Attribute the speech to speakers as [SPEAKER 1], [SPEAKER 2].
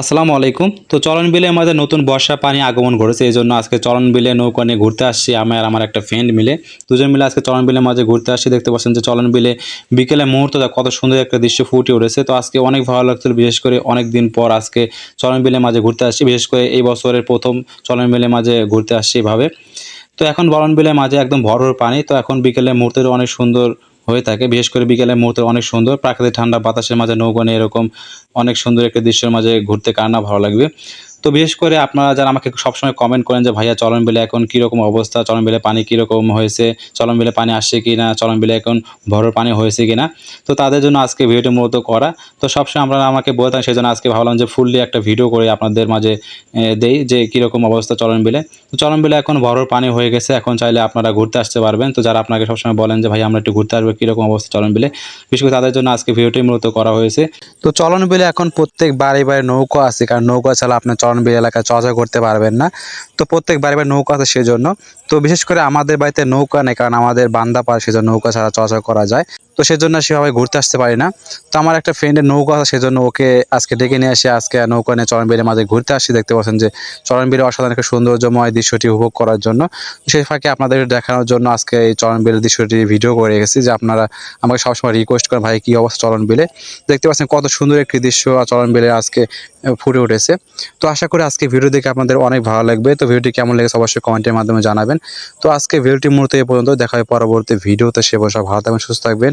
[SPEAKER 1] আসসালামু আলাইকুম। তো চলন বিলে আমাদের নতুন বর্ষা পানি আগমন ঘটেছে, এই জন্য আজকে চলন বিলে নৌকা নিয়ে ঘুরতে আসছি, আমি আর আমার একটা ফ্রেন্ড মিলে। দুজন মিলে আজকে চলন বিলের মাঝে ঘুরতে আসছি, দেখতে পাচ্ছেন যে চলন বিলে বিকেলে মুহূর্তটা কত সুন্দর একটা দৃশ্য ফুটে উঠেছে। তো আজকে অনেক ভালো লাগছিল, বিশেষ করে অনেক দিন পর আজকে চলন বিলের মাঝে ঘুরতে আসছি, বিশেষ করে এই বছরের প্রথম চলন বিলের মাঝে ঘুরতে আসছি এভাবে। তো এখন বলন বিলের মাঝে একদম ভরপুর পানি, তো এখন বিকেলে মুহূর্তের অনেক সুন্দর হয়ে থাকে। বিশেষ করে বিকেলের মুহূর্তে অনেক সুন্দর। প্রাকৃতিক ঠান্ডা, বাতাসের মাঝে নৌকা নিয়ে এরকম অনেক সুন্দর একটা দৃশ্যের মাঝে ঘুরতে কার না ভালো লাগবে। তো বিশেষ করে আপনারা যারা আমাকে সবসময় কমেন্ট করেন যে, ভাইয়া, চলন বিলে এখন কীরকম অবস্থা? চলন বিলে পানি কীরকম হয়েছে? চলন বিলে পানি আসছে কি না চলন বিলে এখন ভরোর পানি হয়েছে কি না তো তাদের জন্য আজকে ভিডিওটি মূলত করা। তো সবসময় আপনারা আমাকে বলে থাকেন সেই জন্য আজকে ভাবলাম যে ফুললি একটা ভিডিও করে আপনাদের মাঝে দেই যে, কীরকম অবস্থা চলন বিলে। তো চলন বিলে এখন ভরোর পানি হয়ে গেছে, এখন চাইলে আপনারা ঘুরতে আসতে পারবেন। তো যারা আপনাকে সবসময় বলেন যে ভাই আমরা একটু ঘুরতে আসব, কীরকম অবস্থা চলন বিলে? বিশেষ করে তাদের জন্য আজকে ভিডিওটি মূলত করা হয়েছে। তো চলন বিলে এখন প্রত্যেক বাড়ি বাড়ি নৌকা আছে, কারণ নৌকা ছাড়া আপনার চলন বিল এলাকায় চলাচল করতে পারবেন না। তো প্রত্যেক বাড়ি বাড়ি নৌকা আছে সেজন্য। তো বিশেষ করে আমাদের বাড়িতে নৌকা নেই, কারণ আমাদের বান্দা পার সেজন্য নৌকা ছাড়া চলাচল করা যায়। তো সেজন্য সেভাবে ঘুরতে আসতে পারি না। তো আমার একটা ফ্রেন্ডের নৌকা আছে, সেজন্য ওকে আজকে ডেকে নিয়ে এসে আজকে নৌকা নিয়ে চরণ বিলের মাঝে ঘুরতে আসছি দেখতে পাচ্ছেন যে চরণ বিলের অসাধারণ একটা সৌন্দর্যময় দৃশ্যটি উপভোগ করার জন্য। সেই ফাঁকে আপনাদের দেখানোর জন্য আজকে এই চরণ বিলের দৃশ্যটি ভিডিও করে রেখেছি, যে আপনারা আমাকে সবসময় রিকোয়েস্ট করেন, ভাই, কী অবস্থা চরণ বিলে দেখতে পাচ্ছেন কত সুন্দর একটি দৃশ্য চরণ বিলে আজকে ফুটে উঠেছে। তো আশা করি আজকে ভিডিও দেখে আপনাদের অনেক ভালো লাগবে। তো ভিডিওটি কেমন লেগেছে অবশ্যই কমেন্টের মাধ্যমে জানাবেন। তো আজকে ভিডিওটি মূলত এ পর্যন্ত দেখা হয় পরবর্তী ভিডিওতে সে বসে ভালো থাকবেন, সুস্থ থাকবেন।